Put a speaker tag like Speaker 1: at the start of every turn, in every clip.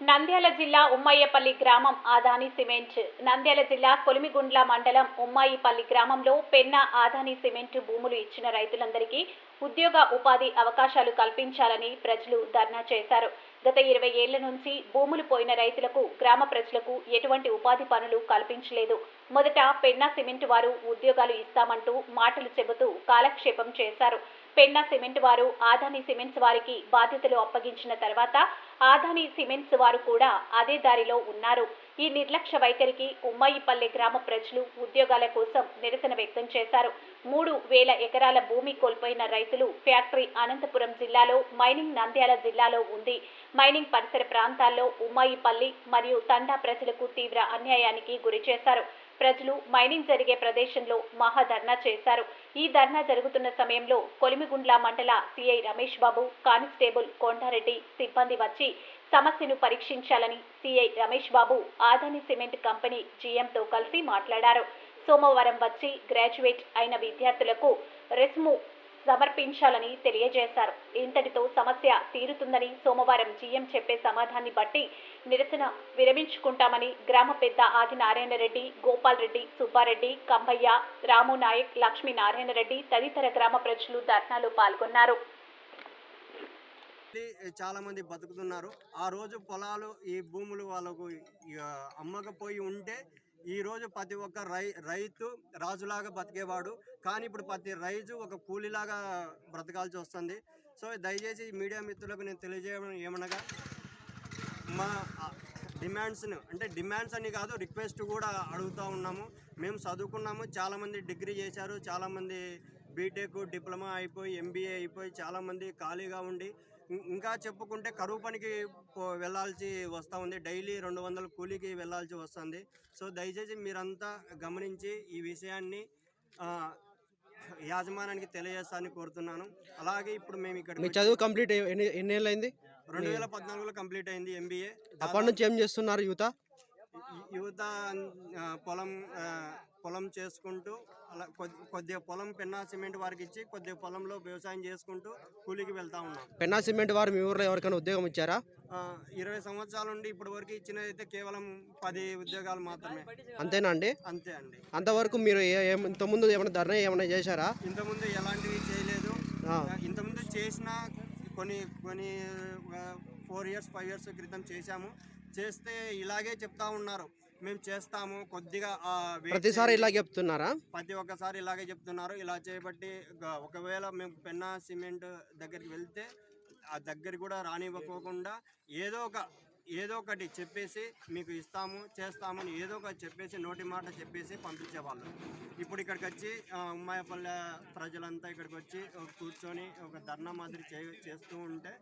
Speaker 1: నంద్యాల జిల్లా ఉమ్మయ్యపల్లి గ్రామం ఆదాని సిమెంట్. నంద్యాల జిల్లా కొలిమిగుండ్ల మండలం ఉమ్మాయిపల్లి గ్రామంలో పెన్న ఆదాని సిమెంట్ భూములు ఇచ్చిన రైతులందరికీ ఉద్యోగ ఉపాధి అవకాశాలు కల్పించాలని ప్రజలు ధర్నా చేశారు. గత ఇరవై ఏళ్ళ నుంచి భూములు పోయిన రైతులకు గ్రామ ప్రజలకు ఎటువంటి ఉపాధి పనులు కల్పించలేదు. మొదట పెన్నా సిమెంట్ వారు ఉద్యోగాలు ఇస్తామంటూ మాటలు చెబుతూ కాలక్షేపం చేశారు. పెన్నా సిమెంట్ వారు ఆదాని సిమెంట్స్ వారికి బాధ్యతలు అప్పగించిన తర్వాత ఆదాని సిమెంట్స్ వారు కూడా అదే దారిలో ఉన్నారు. ఈ నిర్లక్ష్య వైఖరికి ఉమ్మాయిపల్లె గ్రామ ప్రజలు ఉద్యోగాల కోసం నిరసన వ్యక్తం చేశారు. మూడు వేల ఎకరాల భూమి కోల్పోయిన రైతులు ఫ్యాక్టరీ అనంతపురం జిల్లాలో మైనింగ్ నంద్యాల జిల్లాలో ఉంది. మైనింగ్ పరిసర ప్రాంతాల్లో ఉమ్మాయిపల్లి మరియు తండా ప్రజలకు తీవ్ర అన్యాయానికి గురి చేశారు ప్రజలు మైనింగ్ జరిగే ప్రదేశంలో మహాధర్నా చేశారు. ఈ ధర్నా జరుగుతున్న సమయంలో కొలిమిగుండ్ల మండల సిఐ రమేష్ బాబు కానిస్టేబుల్ కొండారెడ్డి సిబ్బంది వచ్చి సమస్యను పరీక్షించాలని CI Ramesh Babu Adani cement company జీఎంతో కలిసి మాట్లాడారు. సోమవారం వచ్చి గ్రాడ్యుయేట్ అయిన విద్యార్థులకు రెస్ము సమర్పించాలని తెలియజేశారు. ఇంతటితో సమస్య తీరుతుందని సోమవారం జీఎం చెప్పే సమాధాన్ని బట్టి నిరసన విరమించుకుంటామని గ్రామ పెద్ద ఆది నారాయణ రెడ్డి గోపాల్ రెడ్డి సుబ్బారెడ్డి కంబయ్య రాము నాయక్ లక్ష్మీ నారాయణ రెడ్డి తదితర గ్రామ ప్రజలు ధర్నాలో పాల్గొన్నారు.
Speaker 2: చాలా మంది బతుకుతున్నారు. ఆ రోజు పొలాలు ఈ భూములు వాళ్ళకు అమ్మకపోయి ఉంటే ఈరోజు ప్రతి ఒక్క రై రైతు రాజులాగా బతికేవాడు. కానీ ఇప్పుడు ప్రతి రైతు ఒక కూలీలాగా బ్రతకాల్సి వస్తుంది. సో దయచేసి మీడియా మిత్రులకు నేను తెలియజేయడం ఏమనగా మా డిమాండ్స్ను అంటే డిమాండ్స్ అని కాదు రిక్వెస్ట్ కూడా అడుగుతూ ఉన్నాము. మేము చదువుకున్నాము చాలామంది డిగ్రీ చేశారు చాలామంది బీటెక్ డిప్లొమా అయిపోయి ఎంబీఏ అయిపోయి చాలామంది ఖాళీగా ఉండి ఇంకా చెప్పుకుంటే కరువు పనికి వెళ్ళాల్సి వస్తూ ఉంది. డైలీ రెండు వందల కూలీకి వెళ్ళాల్సి వస్తుంది. సో దయచేసి మీరంతా గమనించి ఈ విషయాన్ని ఆ, యాజమాన్యానికి తెలియజేస్తానని కోరుతున్నాను. అలాగే ఇప్పుడు మేము ఇక్కడ
Speaker 3: మీ చదువు కంప్లీట్ అయ్యి ఎన్ని ఏళ్ళు అయింది
Speaker 2: రెండు వేల పద్నాలుగులో కంప్లీట్ అయింది ఎంబీఏ
Speaker 3: అప్పటి నుంచి ఏం చేస్తున్నారు యువత?
Speaker 2: యువత పొలం పొలం చేసుకుంటూ అలా కొద్ది కొద్దిగా పొలం పెన్నా సిమెంట్ వారికి ఇచ్చి కొద్దిగా పొలంలో వ్యవసాయం చేసుకుంటూ కూలికి వెళ్తా ఉన్నాం.
Speaker 3: పెన్నా సిమెంట్ వారు మీ ఊర్లో ఎవరికైనా ఉద్యోగం ఇచ్చారా?
Speaker 2: ఇరవై సంవత్సరాల నుండి ఇప్పటి వరకు ఇచ్చినదైతే కేవలం పది ఉద్యోగాలు మాత్రమే.
Speaker 3: అంతేనా అండి?
Speaker 2: అంతే అండి.
Speaker 3: అంతవరకు మీరు ఏ- ఏం- ఇంతకుముందు ఏమైనా ధర్నా ఏమైనా చేశారా?
Speaker 2: ఇంతకుముందు ఎలాంటివి చేయలేదు.
Speaker 3: ఆ,
Speaker 2: ఇంతకుముందు చేసిన కొన్ని కొన్ని ఫోర్ ఇయర్స్ ఫైవ్ ఇయర్స్ క్రితం చేశాము. చేస్తే ఇలాగే చెప్తా ఉన్నారు. మేము చేస్తాము కొద్దిగా
Speaker 3: ప్రతిసారి. ఇలా చెప్తున్నారా
Speaker 2: ప్రతి ఒక్కసారి ఇలాగే చెప్తున్నారు ఇలా చేయబట్టి ఒకవేళ మేము పెన్నా సిమెంట్ దగ్గరికి వెళ్తే ఆ దగ్గరికి కూడా రానివ్వకోకుండా ఏదో ఒక ఏదో ఒకటి చెప్పేసి మీకు ఇస్తాము చేస్తామని ఏదో ఒకటి చెప్పేసి నోటి మాట చెప్పేసి పంపించేవాళ్ళు. ఇప్పుడు ఇక్కడికి వచ్చి ఉమ్మాయపల్లె ప్రజలంతా ఇక్కడికి వచ్చి కూర్చొని ఒక ధర్నా మాదిరి చే చేస్తూ ఉంటే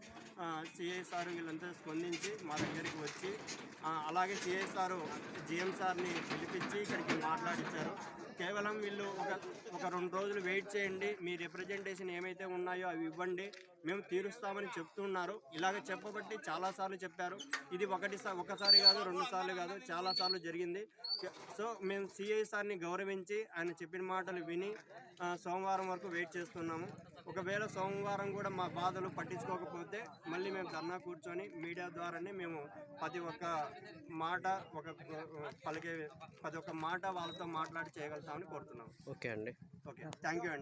Speaker 2: సిఐ సార్ వీళ్ళంతా స్పందించి మా దగ్గరికి వచ్చి అలాగే సిఐ సారు జిఎం సార్ని పిలిపించి ఇక్కడికి మాట్లాడించారు కేవలం వీళ్ళు ఒక ఒక రెండు రోజులు వెయిట్ చేయండి. మీ రిప్రజెంటేషన్ ఏమైతే ఉన్నాయో అవి ఇవ్వండి. మేము తీరుస్తామని చెప్తున్నారు. ఇలాగ చెప్పబట్టి చాలాసార్లు చెప్పారు. ఇది ఒకటి ఒకసారి కాదు రెండు సార్లు కాదు చాలాసార్లు జరిగింది. సో మేము సిఐ సార్ని గౌరవించి ఆయన చెప్పిన మాటలు విని సోమవారం వరకు వెయిట్ చేస్తున్నాము. ఒకవేళ సోమవారం కూడా మా బాధలు పట్టించుకోకపోతే మళ్ళీ మేము ధర్నా కూర్చొని మీడియా ద్వారానే మేము ప్రతి ఒక్క మాట ఒక పలికే ప్రతి ఒక్క మాట వాళ్ళతో మాట్లాడి చేయగలుగుతామని కోరుతున్నాం.
Speaker 3: ఓకే అండి.
Speaker 2: ఓకే. థ్యాంక్ యూ అండి.